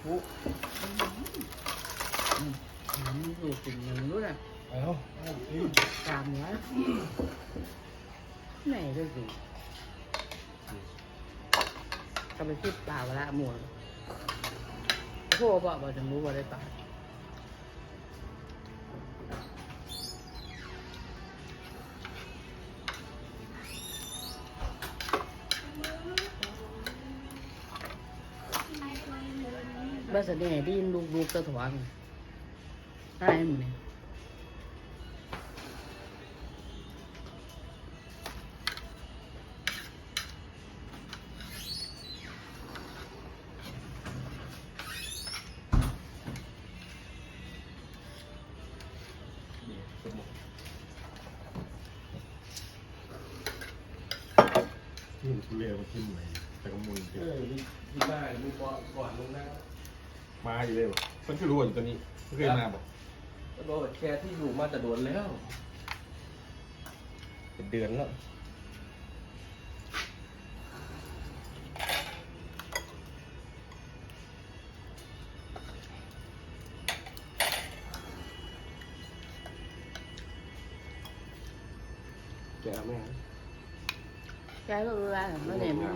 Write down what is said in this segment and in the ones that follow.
โอ้อืมอืมดูกลิ่นอย่งนู้นน่ะเอาเอาตามไว้ไหนก็สิก็ไปคิดปลาเวลาหมูโทรบอกบอกจะรู้ว่าได้ปลา บ้านเสน่ห์ไดีนลูกลูกๆตะถวงได้หมดเนี่ยนี่มันทุเรียนมากินไหนแต่ก็มุนเออที่ที่บ้านลูกก่อนก่อนลงนะ มาอยู่เลยบ่มันคือรู้ว่าอยู่ตัวนี้ไม่เคยมาบ่ก็โดนแค่ที่อยู่มาแต่โดนแล้ว เป็นเดือนแล้วแกแม่แกก็รู้แล้วมันเนี่ยมัน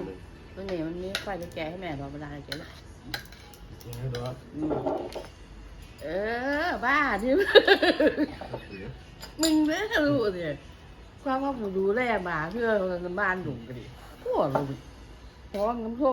มันเนี่ยมันมีไฟจะแกะให้แม่รอเวลาแกละยั งไงดอกอืมเออ บ้าที่เสือมึงเนี่ยรู้เนี่ยความว่าผมดูแลหมาเพื่อบ้านดุกันดิพวกเราดิเพราะว่าน้ำท่วม